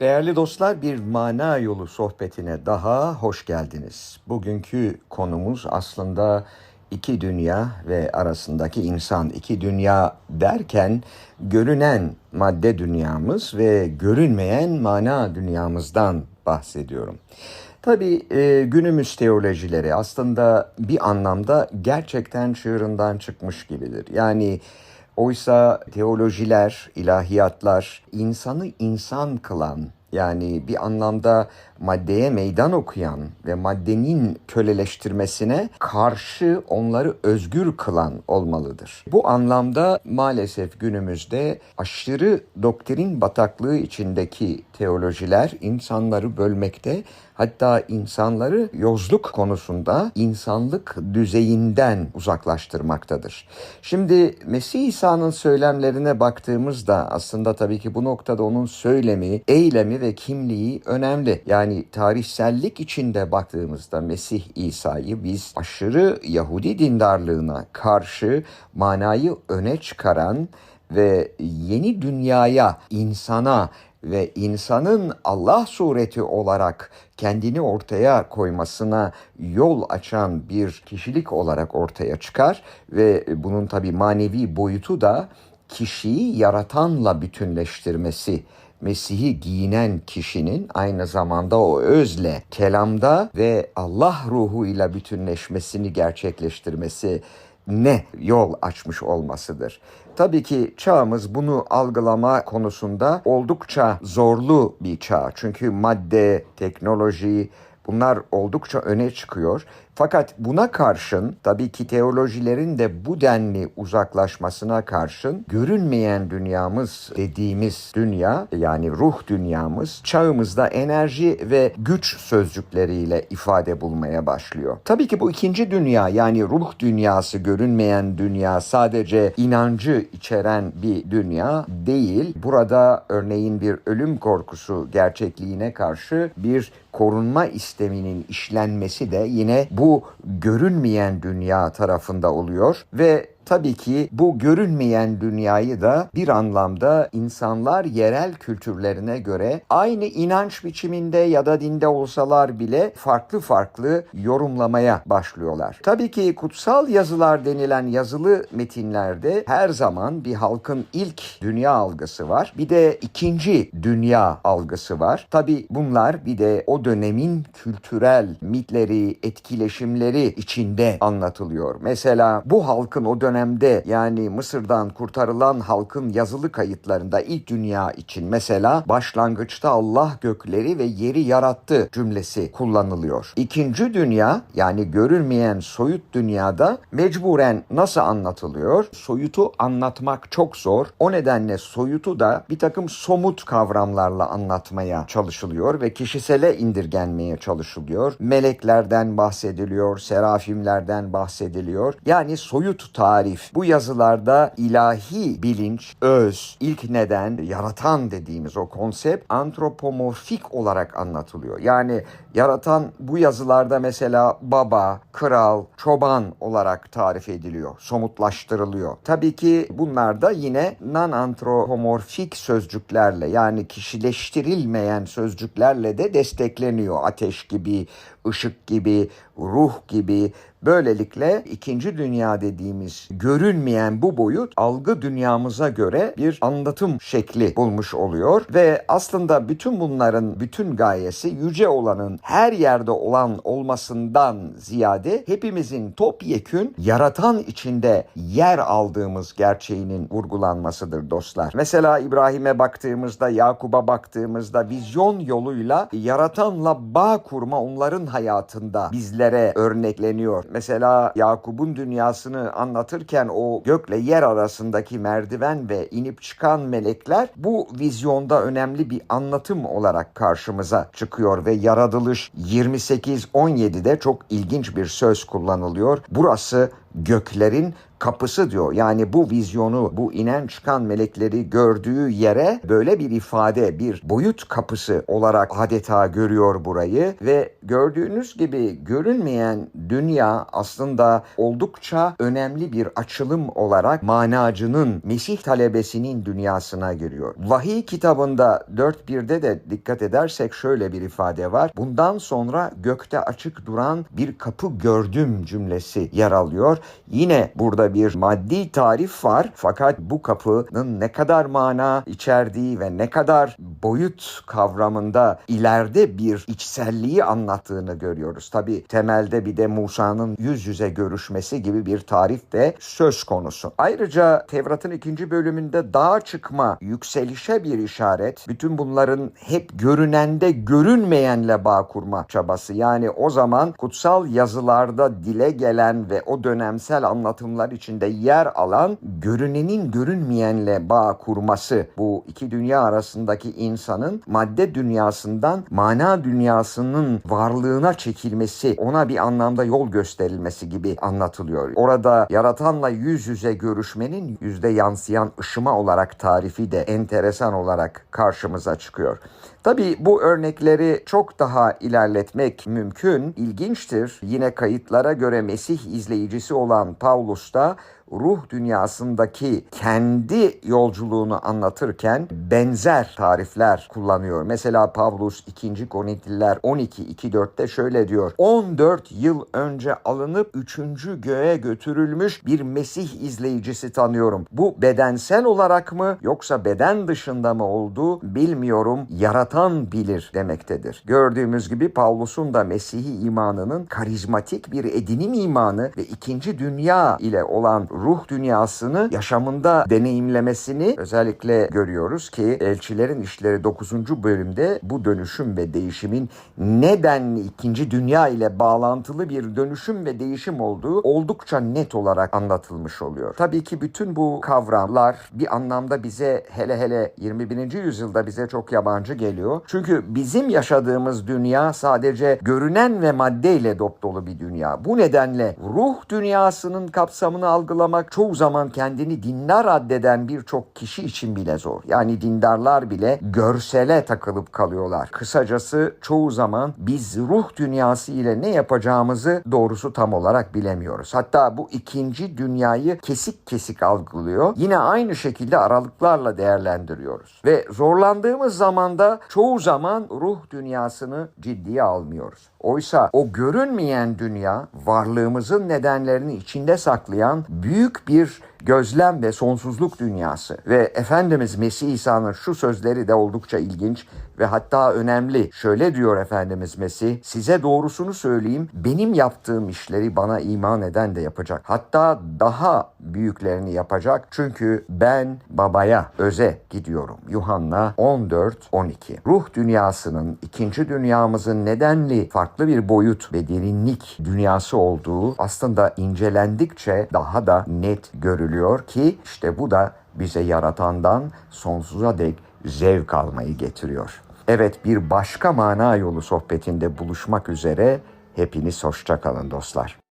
Değerli dostlar bir mana yolu sohbetine daha hoş geldiniz. Bugünkü konumuz aslında iki dünya ve arasındaki insan. İki dünya derken görünen madde dünyamız ve görünmeyen mana dünyamızdan bahsediyorum. Tabii e, günümüz teolojileri aslında bir anlamda gerçekten çığırından çıkmış gibidir. Yani Oysa teolojiler, ilahiyatlar insanı insan kılan yani bir anlamda maddeye meydan okuyan ve maddenin köleleştirmesine karşı onları özgür kılan olmalıdır. Bu anlamda maalesef günümüzde aşırı doktrin bataklığı içindeki teolojiler insanları bölmekte hatta insanları yozluk konusunda insanlık düzeyinden uzaklaştırmaktadır. Şimdi Mesih İsa'nın söylemlerine baktığımızda aslında tabii ki bu noktada onun söylemi, eylemi ve kimliği önemli. Yani tarihsellik içinde baktığımızda Mesih İsa'yı biz aşırı Yahudi dindarlığına karşı manayı öne çıkaran ve yeni dünyaya, insana ve insanın Allah sureti olarak kendini ortaya koymasına yol açan bir kişilik olarak ortaya çıkar ve bunun tabi manevi boyutu da kişiyi yaratanla bütünleştirmesi. Mesih'i giyinen kişinin aynı zamanda o özle, kelamda ve Allah ruhuyla bütünleşmesini gerçekleştirmesi ne yol açmış olmasıdır. Tabii ki çağımız bunu algılama konusunda oldukça zorlu bir çağ. Çünkü madde, teknoloji bunlar oldukça öne çıkıyor. Fakat buna karşın tabii ki teolojilerin de bu denli uzaklaşmasına karşın görünmeyen dünyamız dediğimiz dünya yani ruh dünyamız çağımızda enerji ve güç sözcükleriyle ifade bulmaya başlıyor. Tabii ki bu ikinci dünya yani ruh dünyası görünmeyen dünya sadece inancı içeren bir dünya değil. Burada örneğin bir ölüm korkusu gerçekliğine karşı bir korunma isteminin işlenmesi de yine bu bu görünmeyen dünya tarafında oluyor ve Tabii ki bu görünmeyen dünyayı da bir anlamda insanlar yerel kültürlerine göre aynı inanç biçiminde ya da dinde olsalar bile farklı farklı yorumlamaya başlıyorlar. Tabii ki kutsal yazılar denilen yazılı metinlerde her zaman bir halkın ilk dünya algısı var. Bir de ikinci dünya algısı var. Tabii bunlar bir de o dönemin kültürel mitleri, etkileşimleri içinde anlatılıyor. Mesela bu halkın o dönem dönemde yani Mısır'dan kurtarılan halkın yazılı kayıtlarında ilk dünya için mesela başlangıçta Allah gökleri ve yeri yarattı cümlesi kullanılıyor. İkinci dünya yani görülmeyen soyut dünyada mecburen nasıl anlatılıyor? Soyutu anlatmak çok zor. O nedenle soyutu da bir takım somut kavramlarla anlatmaya çalışılıyor ve kişisele indirgenmeye çalışılıyor. Meleklerden bahsediliyor, serafimlerden bahsediliyor. Yani soyut tarih tarif. Bu yazılarda ilahi bilinç, öz, ilk neden, yaratan dediğimiz o konsept antropomorfik olarak anlatılıyor. Yani yaratan bu yazılarda mesela baba, kral, çoban olarak tarif ediliyor, somutlaştırılıyor. Tabii ki bunlar da yine non-antropomorfik sözcüklerle yani kişileştirilmeyen sözcüklerle de destekleniyor. Ateş gibi, ışık gibi, ruh gibi Böylelikle ikinci dünya dediğimiz görünmeyen bu boyut algı dünyamıza göre bir anlatım şekli bulmuş oluyor ve aslında bütün bunların bütün gayesi yüce olanın her yerde olan olmasından ziyade hepimizin topyekün yaratan içinde yer aldığımız gerçeğinin vurgulanmasıdır dostlar. Mesela İbrahim'e baktığımızda, Yakub'a baktığımızda vizyon yoluyla yaratanla bağ kurma onların hayatında bizlere örnekleniyor. Mesela Yakup'un dünyasını anlatırken o gökle yer arasındaki merdiven ve inip çıkan melekler bu vizyonda önemli bir anlatım olarak karşımıza çıkıyor ve yaratılış 28-17'de çok ilginç bir söz kullanılıyor. Burası göklerin kapısı diyor. Yani bu vizyonu, bu inen çıkan melekleri gördüğü yere böyle bir ifade, bir boyut kapısı olarak adeta görüyor burayı ve gördüğünüz gibi görünmeyen dünya aslında oldukça önemli bir açılım olarak manacının, Mesih talebesinin dünyasına giriyor. Vahiy kitabında 4.1'de de dikkat edersek şöyle bir ifade var. Bundan sonra gökte açık duran bir kapı gördüm cümlesi yer alıyor. Yine burada bir maddi tarif var. Fakat bu kapının ne kadar mana içerdiği ve ne kadar boyut kavramında ileride bir içselliği anlattığını görüyoruz. Tabi temelde bir de Musa'nın yüz yüze görüşmesi gibi bir tarif de söz konusu. Ayrıca Tevrat'ın ikinci bölümünde dağa çıkma, yükselişe bir işaret. Bütün bunların hep görünende görünmeyenle bağ kurma çabası. Yani o zaman kutsal yazılarda dile gelen ve o dönemsel anlatımlar içinde yer alan görünenin görünmeyenle bağ kurması. Bu iki dünya arasındaki insanın madde dünyasından mana dünyasının varlığına çekilmesi, ona bir anlamda yol gösterilmesi gibi anlatılıyor. Orada yaratanla yüz yüze görüşmenin yüzde yansıyan ışıma olarak tarifi de enteresan olarak karşımıza çıkıyor. Tabii bu örnekleri çok daha ilerletmek mümkün, ilginçtir. Yine kayıtlara göre Mesih izleyicisi olan Paulus da ruh dünyasındaki kendi yolculuğunu anlatırken benzer tarifler kullanıyor. Mesela Pavlus 2. Korintliler 12.2.4'te şöyle diyor. 14 yıl önce alınıp 3. göğe götürülmüş bir Mesih izleyicisi tanıyorum. Bu bedensel olarak mı yoksa beden dışında mı olduğu bilmiyorum. Yaratan bilir demektedir. Gördüğümüz gibi Pavlus'un da Mesih'i imanının karizmatik bir edinim imanı ve ikinci dünya ile olan ruh dünyasını yaşamında deneyimlemesini özellikle görüyoruz ki Elçilerin İşleri 9. bölümde bu dönüşüm ve değişimin nedenli ikinci dünya ile bağlantılı bir dönüşüm ve değişim olduğu oldukça net olarak anlatılmış oluyor. Tabii ki bütün bu kavramlar bir anlamda bize hele hele 21. yüzyılda bize çok yabancı geliyor. Çünkü bizim yaşadığımız dünya sadece görünen ve maddeyle dop dolu bir dünya. Bu nedenle ruh dünyasının kapsamını algılamak çoğu zaman kendini dindar addeden birçok kişi için bile zor. Yani dindarlar bile görsele takılıp kalıyorlar. Kısacası çoğu zaman biz ruh dünyası ile ne yapacağımızı doğrusu tam olarak bilemiyoruz. Hatta bu ikinci dünyayı kesik kesik algılıyor. Yine aynı şekilde aralıklarla değerlendiriyoruz. Ve zorlandığımız zamanda çoğu zaman ruh dünyasını ciddiye almıyoruz. Oysa o görünmeyen dünya varlığımızın nedenlerini içinde saklayan büyük bir gözlem ve sonsuzluk dünyası. Ve Efendimiz Mesih İsa'nın şu sözleri de oldukça ilginç ve hatta önemli. Şöyle diyor Efendimiz Mesih, size doğrusunu söyleyeyim, benim yaptığım işleri bana iman eden de yapacak. Hatta daha büyüklerini yapacak. Çünkü ben babaya, öze gidiyorum. Yuhanna 14-12. Ruh dünyasının, ikinci dünyamızın nedenli farklı bir boyut ve derinlik dünyası olduğu aslında incelendikçe daha da net görülüyor ki işte bu da bize yaratandan sonsuza dek zevk almayı getiriyor. Evet bir başka mana yolu sohbetinde buluşmak üzere hepiniz hoşça kalın dostlar.